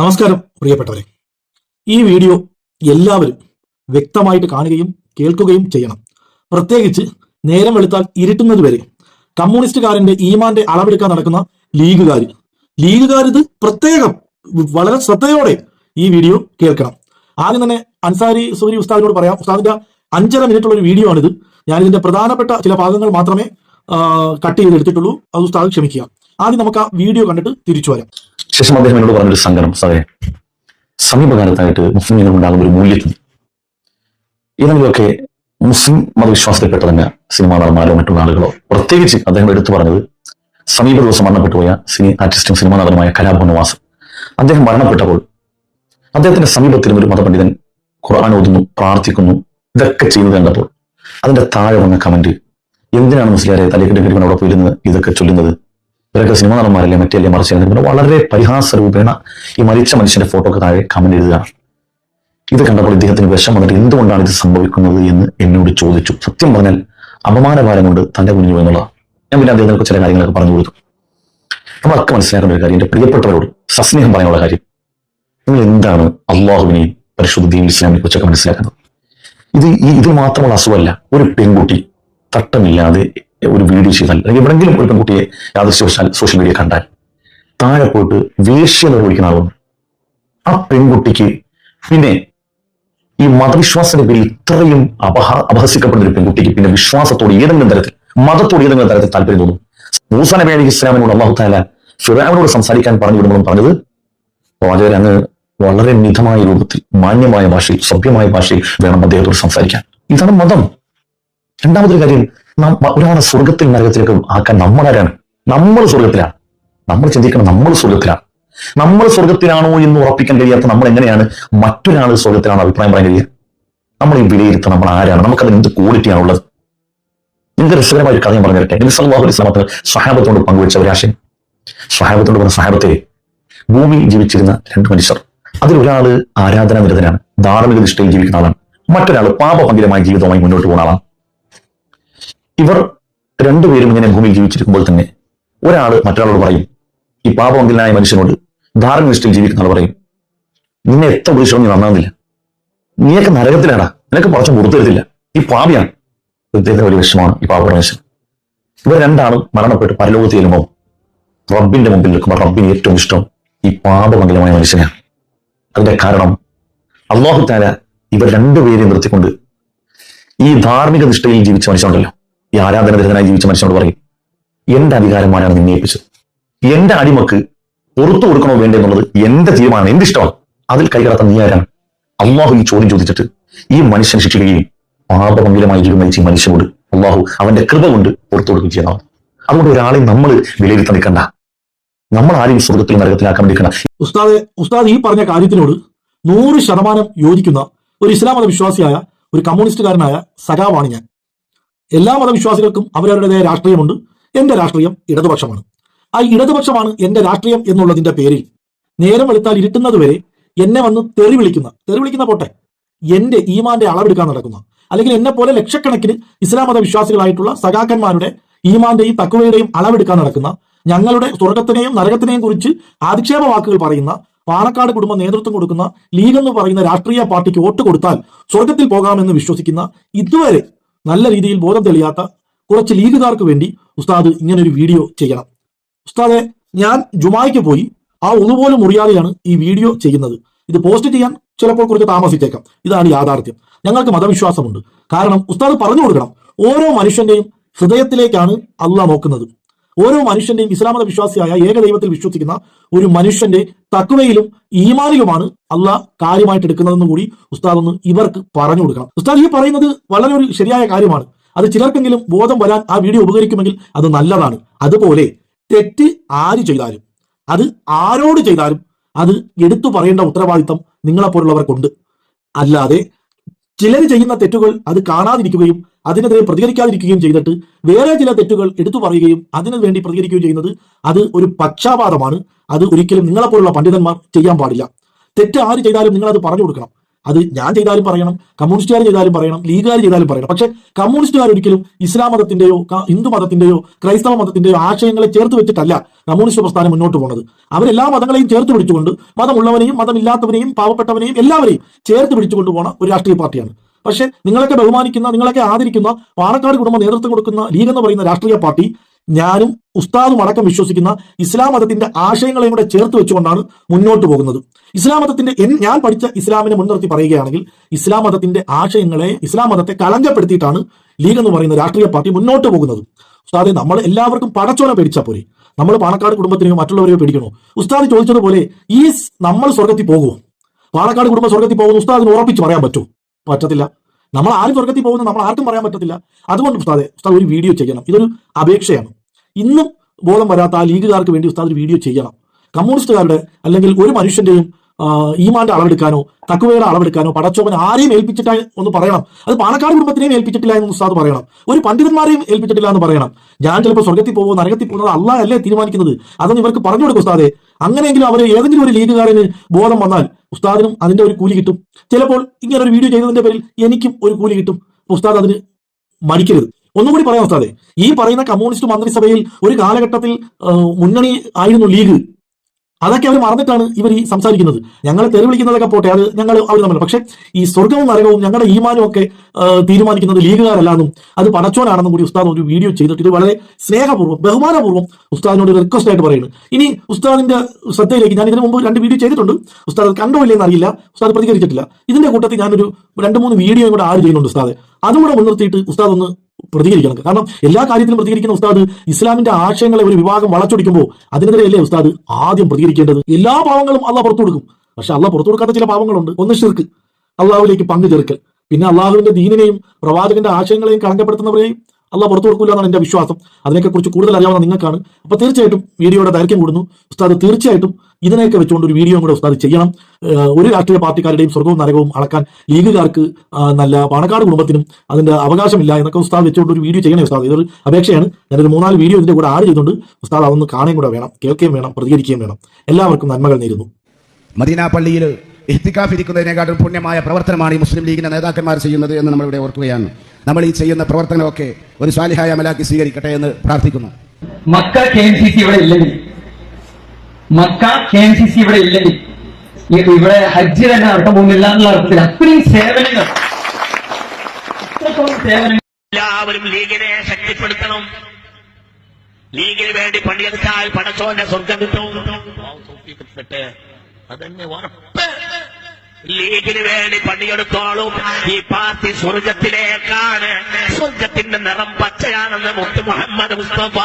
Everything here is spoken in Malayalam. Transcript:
നമസ്കാരം പ്രിയപ്പെട്ടവരെ. ഈ വീഡിയോ എല്ലാവരും വ്യക്തമായിട്ട് കാണുകയും കേൾക്കുകയും ചെയ്യണം. പ്രത്യേകിച്ച് നേരം വെളുത്താൽ ഇരുട്ടുന്നത് വരെ കമ്മ്യൂണിസ്റ്റുകാരന്റെ ഈമാന്റെ അളവെടുക്കാൻ നടക്കുന്ന ലീഗുകാർ ലീഗുകാർ ഇത് പ്രത്യേകം വളരെ ശ്രദ്ധയോടെ ഈ വീഡിയോ കേൾക്കണം. ആദ്യം തന്നെ അൻസാരി സൂരി ഉസ്താദിനോട് പറയാം ഉസ്താദിന്റെ അഞ്ചര മിനിറ്റുള്ള ഒരു വീഡിയോ ആണിത്. ഞാൻ ഇതിന്റെ പ്രധാനപ്പെട്ട ചില ഭാഗങ്ങൾ മാത്രമേ കട്ട് ചെയ്ത് എടുത്തിട്ടുള്ളൂ അത് ഉസ്താദ് ക്ഷമിക്കുക. ആദ്യം നമുക്ക് ആ വീഡിയോ കണ്ടിട്ട് തിരിച്ചു വരാം. ശേഷം അദ്ദേഹം എന്നോട് പറഞ്ഞൊരു സങ്കടം സാറേ സമീപകാലത്തായിട്ട് മുസ്ലിം ഉണ്ടാകുന്ന ഒരു മൂല്യത്തിന് ഏതെങ്കിലുമൊക്കെ മുസ്ലിം മതവിശ്വാസത്തിൽപ്പെട്ട തന്നെ സിനിമാ നടന്മാരോ മറ്റുള്ള ആളുകളോ പ്രത്യേകിച്ച് അദ്ദേഹം എടുത്തു പറഞ്ഞത് സമീപ ദിവസം മരണപ്പെട്ടു പോയ സിനി ആർട്ടിസ്റ്റും സിനിമാ നടനുമായ കലാഭവൻ അദ്ദേഹം മരണപ്പെട്ടപ്പോൾ അദ്ദേഹത്തിന്റെ സമീപത്തിലും ഒരു മതപണ്ഡിതൻ ഖുർആൻ ഓതുന്നു പ്രാർത്ഥിക്കുന്നു ഇതൊക്കെ ചെയ്യുന്നത് കണ്ടപ്പോൾ അതിന്റെ താഴെ വന്ന കമന്റ് എന്തിനാണ് മുസ്ലിയാരെ തലേക്കിട്ട് കിടക്കുന്ന അവിടെ പോയിരുന്ന് ഇതൊക്കെ ചൊല്ലുന്നത് ഇവരൊക്കെ സിനിമ നടന്മാരല്ലേ? മറ്റല്ലേ മറിച്ച് വളരെ പരിഹാസരൂപേണ ഈ മരിച്ച മനുഷ്യന്റെ ഫോട്ടോ ഒക്കെ താഴെ കമന്റ് എഴുതുകയാണ് ഇത് കണ്ടപ്പോൾ ഇദ്ദേഹത്തിന് വിഷം വന്നിട്ട് എന്തുകൊണ്ടാണ് ഇത് സംഭവിക്കുന്നത് എന്ന് എന്നോട് ചോദിച്ചു. സത്യം പറഞ്ഞാൽ അപമാനഭാരം കൊണ്ട് തന്റെ കുഞ്ഞു എന്നുള്ളതാണ് ഞാൻ പിന്നെ അദ്ദേഹത്തിനൊക്കെ ചില കാര്യങ്ങളൊക്കെ പറഞ്ഞു കൊടുത്തു. നമ്മളൊക്കെ മനസ്സിലാക്കേണ്ട ഒരു കാര്യം എന്റെ പ്രിയപ്പെട്ടവരോട് സസ്നേഹം പറയാനുള്ള കാര്യം. നിങ്ങൾ എന്താണ് അള്ളാഹുവിനെയും പരിശുദ്ധ ദീൻ ഇസ്ലാമിനെ കുറിച്ചൊക്കെ മനസ്സിലാക്കുന്നത്? ഇത് ഇത് മാത്രമുള്ള അസുഖമല്ല. ഒരു പെൺകുട്ടി തട്ടമില്ലാതെ ഒരു വീഡിയോ ചെയ്താൽ അല്ലെങ്കിൽ എവിടെങ്കിലും ഒരു പെൺകുട്ടിയെ യാദൃശ്യവശാൽ സോഷ്യൽ മീഡിയ കണ്ടാൽ താഴെ പോയിട്ട് വേശ്യ നിർവഹിക്കുന്ന ആളുണ്ട് ആ പെൺകുട്ടിക്ക് പിന്നെ ഈ മതവിശ്വാസത്തിന്റെ പേരിൽ ഇത്രയും അപഹ അപഹസിക്കപ്പെടുന്ന ഒരു പെൺകുട്ടിക്ക് പിന്നെ വിശ്വാസത്തോട് ഏതെങ്കിലും തരത്തിൽ മതത്തോട് ഏതെങ്കിലും തരത്തിൽ താല്പര്യം തോന്നും? മൂസ നബി അലി ഇസ്ലാമിനോട് അള്ളാഹു താല ഫിറാമിനോട് സംസാരിക്കാൻ പറഞ്ഞു വിടുമ്പോഴും പറഞ്ഞത് പ്രവാചകർ അങ്ങ് വളരെ മിതമായ രൂപത്തിൽ മാന്യമായ ഭാഷയിൽ സഭ്യമായ ഭാഷയിൽ വേണം അദ്ദേഹത്തോട് സംസാരിക്കാൻ. ഇതാണ് മതം. രണ്ടാമതൊരു കാര്യം ഒരാളെ സ്വർഗത്തിൽ നരകത്തിലേക്കും ആക്കാൻ നമ്മളാരാണ് നമ്മൾ സ്വർഗത്തിലാണ് നമ്മൾ ചിന്തിക്കണം നമ്മൾ സ്വർഗത്തിലാണ് നമ്മൾ സ്വർഗത്തിലാണോ എന്ന് ഉറപ്പിക്കാൻ കഴിയാത്ത നമ്മൾ എങ്ങനെയാണ് മറ്റൊരാൾ സ്വർഗത്തിലാണോ അഭിപ്രായം പറയാൻ കഴിയുക? നമ്മൾ ഈ നമ്മൾ ആരാണ്? നമുക്കതിന് എന്ത് ക്വാളിറ്റിയാണ് ഉള്ളത്? നിങ്ങൾക്ക് രസകരമായ ഒരു കഥ ഞാൻ പറഞ്ഞിരട്ടെ എന്റെ അലൈഹി സ്വഹാബത്തോട് സഹാബത്തോട് പങ്കുവെച്ച ഒരു ആശയം. സഹാബത്തോട് പറഞ്ഞ സഹാബത്തെ ഭൂമിയിൽ ജീവിച്ചിരുന്ന രണ്ട് മനുഷ്യർ. അതിലൊരാൾ ആരാധനാ നിരതനാണ് ധാർമ്മിക നിഷ്ഠയിൽ ജീവിക്കുന്ന ആളാണ്. മറ്റൊരാൾ പാപഭംഗിരമായ ജീവിതവുമായി മുന്നോട്ട് പോകുന്ന ആളാണ്. ഇവർ രണ്ടുപേരും ഇങ്ങനെ ഭൂമിയിൽ ജീവിച്ചിരിക്കുമ്പോൾ തന്നെ ഒരാൾ മറ്റൊരാളോട് പറയും ഈ പാപമംഗലനായ മനുഷ്യനോട് ധാർമ്മിക നിഷ്ഠയിൽ ജീവിക്കുന്ന ആൾ പറയും. നിന്നെ എത്ര ഉപദേശവും നീ നന്നാകുന്നില്ല. നീയൊക്കെ നരകത്തിലാടാ. നിനക്ക് കുറച്ച് പുറത്തു തരത്തില്ല. ഈ പാപിയാണ്. ഇദ്ദേഹത്തിന് ഒരു വിഷമാണ് ഈ മനുഷ്യൻ ഇവർ രണ്ടാളും മരണപ്പെട്ട് പരലോകത്ത് ചെല്ലുമ്പോൾ റബ്ബിന്റെ മുമ്പിൽ നിൽക്കുമ്പോൾ റബ്ബിന് ഏറ്റവും ഇഷ്ടം ഈ പാപമംഗലമായ മനുഷ്യനെയാണ്. അതിന്റെ കാരണം അള്ളാഹു താര ഇവർ രണ്ടുപേരെയും നിർത്തിക്കൊണ്ട് ഈ ധാർമ്മിക നിഷ്ഠയിൽ ജീവിച്ച മനുഷ്യനുണ്ടല്ലോ. ഈ ആരാധന വിരുദ്ധനായി ജീവിച്ച മനുഷ്യനോട് പറയും എന്റെ അധികാരമാരാണ് നിന്നെ ഏൽപ്പിച്ചത്. എന്റെ അടിമക്ക് പുറത്തു കൊടുക്കണോ വേണ്ടേ എന്നുള്ളത് എന്റെ തീരുമാനം എന്റെ ഇഷ്ടമാണ്. അതിൽ കൈകടത്താൻ നീ ആരാണ്? അള്ളാഹു ഈ ചോദ്യം ചോദിച്ചിട്ട് ഈ മനുഷ്യൻ ശിക്ഷിക്കുകയും പാപമംഗലമായി ജീവിക്കുന്ന ഈ മനുഷ്യനോട് അള്ളാഹു അവന്റെ കൃപ കൊണ്ട് പുറത്തു കൊടുക്കുകയും ചെയ്യുന്നതാണ്. അതുകൊണ്ട് ഒരാളെ നമ്മൾ വിലയിരുത്താൻ നിൽക്കണ്ട. നമ്മൾ ആരെയും സ്വർഗത്തിൽ നരകത്തിലാക്കാൻ നിൽക്കണ്ട. ഉസ്താദ് ഉസ്താദ് ഈ പറഞ്ഞ കാര്യത്തിനോട് നൂറ് ശതമാനം യോജിക്കുന്ന ഒരു ഇസ്ലാം മതവിശ്വാസിയായ ഒരു കമ്മ്യൂണിസ്റ്റുകാരനായ സഖാവാണ് ഞാൻ. എല്ലാ മതവിശ്വാസികൾക്കും അവരവരുടേതായ രാഷ്ട്രീയമുണ്ട്. എന്റെ രാഷ്ട്രീയം ഇടതുപക്ഷമാണ്. ആ ഇടതുപക്ഷമാണ് എന്റെ രാഷ്ട്രീയം എന്നുള്ളതിന്റെ പേരിൽ നേരം വെളുത്താൽ ഇരുട്ടുന്നതുവരെ എന്നെ വന്ന് തെറി വിളിക്കുന്ന തെറി വിളിക്കുന്ന പോട്ടെ എന്റെ ഈമാന്റെ അളവെടുക്കാൻ നടക്കുന്ന അല്ലെങ്കിൽ എന്നെ പോലെ ലക്ഷക്കണക്കിന് ഇസ്ലാം മത വിശ്വാസികളായിട്ടുള്ള സഖാക്കന്മാരുടെ ഈമാന്റെയും തക്കുവയുടെയും അളവെടുക്കാൻ നടക്കുന്ന ഞങ്ങളുടെ സ്വർഗത്തിനെയും നരകത്തിനെയും കുറിച്ച് ആധിക്ഷേപ വാക്കുകൾ പറയുന്ന പാണക്കാട് കുടുംബം നേതൃത്വം കൊടുക്കുന്ന ലീഗ് എന്ന് പറയുന്ന രാഷ്ട്രീയ പാർട്ടിക്ക് വോട്ട് കൊടുത്താൽ സ്വർഗത്തിൽ പോകാമെന്ന് വിശ്വസിക്കുന്ന ഇതുവരെ നല്ല രീതിയിൽ ബോധം തെളിയാത്ത കുറച്ച് ലീഗുകാർക്ക് വേണ്ടി ഉസ്താദ് ഇങ്ങനെ ഒരു വീഡിയോ ചെയ്യണം. ഉസ്താദെ ഞാൻ ജുമായിക്ക് പോയി ആ ഒന്നുപോലും മുറിയാതെയാണ് ഈ വീഡിയോ ചെയ്യുന്നത്. ഇത് പോസ്റ്റ് ചെയ്യാൻ ചിലപ്പോൾ കുറച്ച് താമസിച്ചേക്കാം. ഇതാണ് യാഥാർത്ഥ്യം. ഞങ്ങൾക്ക് മതവിശ്വാസമുണ്ട്. കാരണം ഉസ്താദ് പറഞ്ഞു കൊടുക്കണം ഓരോ മനുഷ്യന്റെയും ഹൃദയത്തിലേക്കാണ് അള്ള നോക്കുന്നത്. ഓരോ മനുഷ്യന്റെയും ഇസ്ലാമത വിശ്വാസിയായ ഏകദൈവത്തിൽ വിശ്വസിക്കുന്ന ഒരു മനുഷ്യന്റെ തക്വയിലും ഈമാനിലുമാണ് അള്ളാഹ് കാര്യമായിട്ട് എടുക്കുന്നതെന്ന് കൂടി ഉസ്താദ് ഒന്ന് ഇവർക്ക് പറഞ്ഞു കൊടുക്കണം. ഉസ്താദ് ഈ പറയുന്നത് വളരെ ഒരു ശരിയായ കാര്യമാണ്. അത് ചിലർക്കെങ്കിലും ബോധം വരാൻ ആ വീഡിയോ ഉപകരിക്കുമെങ്കിൽ അത് നല്ലതാണ്. അതുപോലെ തെറ്റ് ആര് ചെയ്താലും അത് ആരോട് ചെയ്താലും അത് എടുത്തു പറയേണ്ട ഉത്തരവാദിത്തം നിങ്ങളെപ്പോലുള്ളവർക്കുണ്ട്. അല്ലാതെ ചിലർ ചെയ്യുന്ന തെറ്റുകൾ അത് കാണാതിരിക്കുകയും അതിനെതിരെ പ്രതികരിക്കാതിരിക്കുകയും ചെയ്തിട്ട് വേറെ ചില തെറ്റുകൾ എടുത്തു പറയുകയും അതിനു വേണ്ടി പ്രതികരിക്കുകയും ചെയ്യുന്നത് അത് ഒരു പക്ഷാപാതമാണ്. അത് ഒരിക്കലും നിങ്ങളെപ്പോലുള്ള പണ്ഡിതന്മാർ ചെയ്യാൻ പാടില്ല. തെറ്റ് ആര് ചെയ്താലും നിങ്ങൾ അത് പറഞ്ഞു കൊടുക്കണം. അത് ഞാൻ ചെയ്താലും പറയണം കമ്മ്യൂണിസ്റ്റുകാർ ചെയ്താലും പറയണം ലീഗുകാർ ചെയ്താലും പറയണം. പക്ഷെ കമ്മ്യൂണിസ്റ്റുകാർ ഒരിക്കലും ഇസ്ലാം മതത്തിന്റെയോ ഹിന്ദു മതത്തിന്റെയോ ക്രൈസ്തവ മതത്തിന്റെയോ ആശയങ്ങളെ ചേർത്ത് വെച്ചിട്ടല്ല കമ്മ്യൂണിസ്റ്റ് പ്രസ്ഥാനം മുന്നോട്ട് പോകുന്നത് അവരെല്ലാ മതങ്ങളെയും ചേർത്ത് പിടിച്ചുകൊണ്ട് മതമുള്ളവനെയും മതമില്ലാത്തവനെയും പാവപ്പെട്ടവനെയും എല്ലാവരെയും ചേർത്ത് പിടിച്ചുകൊണ്ട് പോകുന്ന ഒരു രാഷ്ട്രീയ പാർട്ടിയാണ്. പക്ഷെ നിങ്ങളൊക്കെ ബഹുമാനിക്കുന്ന നിങ്ങളൊക്കെ ആദരിക്കുന്ന പാണക്കാട് കുടുംബ നേതൃത്വം കൊടുക്കുന്ന ലീഗ് എന്ന് പറയുന്ന രാഷ്ട്രീയ പാർട്ടി ഞാനും ഉസ്താദും അടക്കം വിശ്വസിക്കുന്ന ഇസ്ലാം മതത്തിന്റെ ആശയങ്ങളെയും കൂടെ ചേർത്ത് വെച്ചുകൊണ്ടാണ് മുന്നോട്ട് പോകുന്നത്. ഇസ്ലാം മതത്തിന്റെ ഞാൻ പഠിച്ച ഇസ്ലാമിനെ മുൻനിർത്തി പറയുകയാണെങ്കിൽ ഇസ്ലാം മതത്തിന്റെ ആശയങ്ങളെ ഇസ്ലാം മതത്തെ കളങ്കപ്പെടുത്തിയിട്ടാണ് ലീഗ് എന്ന് പറയുന്ന രാഷ്ട്രീയ പാർട്ടി മുന്നോട്ട് പോകുന്നത്. ഉസ്താദെ നമ്മൾ എല്ലാവർക്കും പടച്ചോനെ പേടിച്ചാൽ പോരെ. നമ്മൾ പാണക്കാട് കുടുംബത്തിനെയോ മറ്റുള്ളവരെയോ പേടിക്കണോ? ഉസ്താദ് ചോദിച്ചതുപോലെ ഈ നമ്മൾ സ്വർഗത്തിൽ പോകുമോ പാണക്കാട് കുടുംബം സ്വർഗത്തിൽ പോകുന്ന ഉസ്താദിന് ഉറപ്പിച്ച് പറയാൻ പറ്റുമോ? പറ്റത്തില്ല. നമ്മൾ ആരും സ്വർഗത്തിൽ പോകുന്നത് നമ്മൾ ആർക്കും പറയാൻ പറ്റത്തില്ല. അതുകൊണ്ട് ഉസ്താദെ ഉസ്താദ് ഒരു വീഡിയോ ചെയ്യണം. ഇതൊരു അപേക്ഷയാണ്. ഇന്നും ബോധം വരാത്ത ആ ലീഗുകാർക്ക് വേണ്ടി ഉസ്താദ് ഒരു വീഡിയോ ചെയ്യണം. കമ്മ്യൂണിസ്റ്റുകാരുടെ അല്ലെങ്കിൽ ഒരു മനുഷ്യന്റെയും ഈമാന്റെ അളവെടുക്കാനോ തക്കുവയുടെ അളവെടുക്കാനോ പടച്ചോവൻ ആരെയും ഏൽപ്പിച്ചിട്ടായി ഒന്ന് പറയണം. അത് പാണക്കാട് കുടുംബത്തിനെയും ഏൽപ്പിച്ചിട്ടില്ല എന്ന് ഉസ്താദ് പറയണം. ഒരു പണ്ഡിതന്മാരെയും ഏൽപ്പിച്ചിട്ടില്ല എന്ന് പറയണം. ഞാൻ ചിലപ്പോൾ സ്വർഗത്തിൽ പോകുമോ നരകത്തിൽ പോകുന്നത് അല്ല അല്ലേ തീരുമാനിക്കുന്നത്? അതൊന്നും ഇവർക്ക് പറഞ്ഞു കൊടുക്കും ഉസ്താദെ. അങ്ങനെയെങ്കിലും അവർ ഏതെങ്കിലും ഒരു ലീഗുകാരന് ബോധം വന്നാൽ ഉസ്താദിനും അതിന്റെ ഒരു കൂലി കിട്ടും. ചിലപ്പോൾ ഇങ്ങനെ ഒരു വീഡിയോ ചെയ്തതിന്റെ പേരിൽ എനിക്കും ഒരു കൂലി കിട്ടും. ഉസ്താദ് അതിന് മടിക്കരുത്. ഒന്നും കൂടി പറയാം ഉസ്താദെ ഈ പറയുന്ന കമ്മ്യൂണിസ്റ്റ് മന്ത്രിസഭയിൽ ഒരു കാലഘട്ടത്തിൽ മുന്നണി ആയിരുന്നു ലീഗ്. അതൊക്കെ അവർ മറന്നിട്ടാണ് ഇവർ ഈ സംസാരിക്കുന്നത്. ഞങ്ങൾ തെറി വിളിക്കുന്നതൊക്കെ പോട്ടെ അത് ഞങ്ങൾ അവർ തമ്മിൽ. പക്ഷെ ഈ സ്വർഗവും നരകവും ഞങ്ങളുടെ ഈമാനും ഒക്കെ തീരുമാനിക്കുന്നത് ലീഗുകാരല്ലാന്നും അത് പടച്ചോനാണെന്നും കൂടി ഉസ്താദ് ഒരു വീഡിയോ ചെയ്തിട്ട് ഇത് വളരെ സ്നേഹപൂർവം ബഹുമാനപൂർവം ഉസ്താദിനോട് റിക്വസ്റ്റ് ആയിട്ട് പറയുന്നു. ഇനി ഉസ്താദിന്റെ ശ്രദ്ധയിലേക്ക് ഞാൻ ഇതിനു മുമ്പ് രണ്ട് വീഡിയോ ചെയ്തിട്ടുണ്ട്. ഉസ്താദ് കണ്ടോ ഇല്ലെന്ന് അറിയില്ല. ഉസ്താദ് പ്രതികരിച്ചിട്ടില്ല. ഇതിന്റെ കൂട്ടത്തിൽ ഞാനൊരു രണ്ട് മൂന്ന് വീഡിയോയും കൂടെ ആഡ് ചെയ്യുന്നുണ്ട് ഉസ്താദ്. അതുകൂടെ മുൻനിർത്തിയിട്ട് ഉസ്താദ് ഒന്ന് പ്രതികരിക്കണം. കാരണം എല്ലാ കാര്യത്തിലും പ്രതികരിക്കുന്ന ഉസ്താദ് ഇസ്ലാമിന്റെ ആശയങ്ങളെ ഒരു വിഭാഗം വളച്ചൊടിക്കുമ്പോൾ അതിനെതിരെയല്ലേ ഉസ്താദ് ആദ്യം പ്രതികരിക്കേണ്ടത്? എല്ലാ പാവങ്ങളും അള്ളാഹ് പുറത്തു കൊടുക്കും. പക്ഷെ അള്ളാഹ് പുറത്തു കൊടുക്കാത്ത ചില പാവങ്ങളുണ്ട്. ഒന്ന് ഷിർക്ക് അള്ളാഹുലേക്ക് പങ്കു ചേർക്കൽ പിന്നെ അള്ളാഹുവിന്റെ ദീനിനെയും പ്രവാചകന്റെ ആശയങ്ങളെയും കളങ്കപ്പെടുത്തുന്നവരെയും അള്ളാഹ് പുറത്തു കൊടുക്കില്ല എന്നാണ് എന്റെ വിശ്വാസം. അതിനെക്കുറിച്ച് കുറിച്ച് കൂടുതൽ അറിയാവുന്ന നിങ്ങൾക്കാണ്. അപ്പൊ തീർച്ചയായിട്ടും വീഡിയോയുടെ ദൈർഘ്യം കൂടുന്നു. ഉസ്താദ് തീർച്ചയായിട്ടും ഇതിനെയൊക്കെ വെച്ചുകൊണ്ട് ഒരു വീഡിയോ കൂടെ ഉസ്താദ് ചെയ്യണം. ഒരു രാഷ്ട്രീയ പാർട്ടിക്കാരുടെയും സ്വർഗവും നരകവും അളക്കാൻ ലീഗുകാർക്ക് നല്ല പാണക്കാട് കുടുംബത്തിനും അതിന്റെ അവകാശമില്ല എന്നൊക്കെ ഉസ്താദ് വെച്ചുകൊണ്ട് ഒരു വീഡിയോ ചെയ്യണേ ഉസ്താദ്. ഇതൊരു അപേക്ഷയാണ്. ഞാനൊരു മൂന്നാൽ വീഡിയോ ഇതിന്റെ കൂടെ ആഡ് ചെയ്തുകൊണ്ട് ഉസ്താദ് അതൊന്ന് കാണുകയും കൂടെ വേണം കേൾക്കുകയും വേണം പ്രതികരിക്കുകയും വേണം. എല്ലാവർക്കും നന്മകൾ നേരുന്നു. മദീന പള്ളിയിൽ ഇഹ്തിക്കാഫ് ഇരിക്കുന്നതിനെക്കാട്ടും പുണ്യമായ പ്രവർത്തനമാണ് ഈ മുസ്ലിം ലീഗിന്റെ നേതാക്കന്മാർ ചെയ്യുന്നത് എന്ന് നമ്മളിവിടെ ഓർക്കുകയാണ്. നമ്മൾ ഈ ചെയ്യുന്ന പ്രവർത്തനമൊക്കെ ഒരു സ്വാലിഹായ മലാക്കി സ്വീകരിക്കട്ടെ എന്ന് പ്രാർത്ഥിക്കുന്നു. Mecca K M C C ഇവിടെ ഇല്ലെങ്കിൽ Mecca K M C C ഇവിടെ ഇല്ലെങ്കിൽ ഇവിടെ ഹജ്ജ് തന്നെ നടക്കാൻ പോകുന്നില്ല എന്നുള്ള അർത്ഥത്തിൽ അത്രയും സേവനങ്ങൾ. അത്രത്തോളം സേവനങ്ങൾ. എല്ലാവരും ലീഗിനെ ശക്തിപ്പെടുത്തണം. ലീഗിന് വേണ്ടി പണിയെടുത്താൽ പടച്ചോന്റെ സ്വർഗം കിട്ടും. അതന്നെ ഉറപ്പ്. ലീഗിന് വേണ്ടി പണിയെടുത്തോളും ഈ പാർട്ടി സ്വർഗത്തിലേക്കാണ്. സ്വർഗത്തിന്റെ നിറം പച്ചയാണെന്ന് മുത്ത് മുഹമ്മദ് മുസ്തഫ.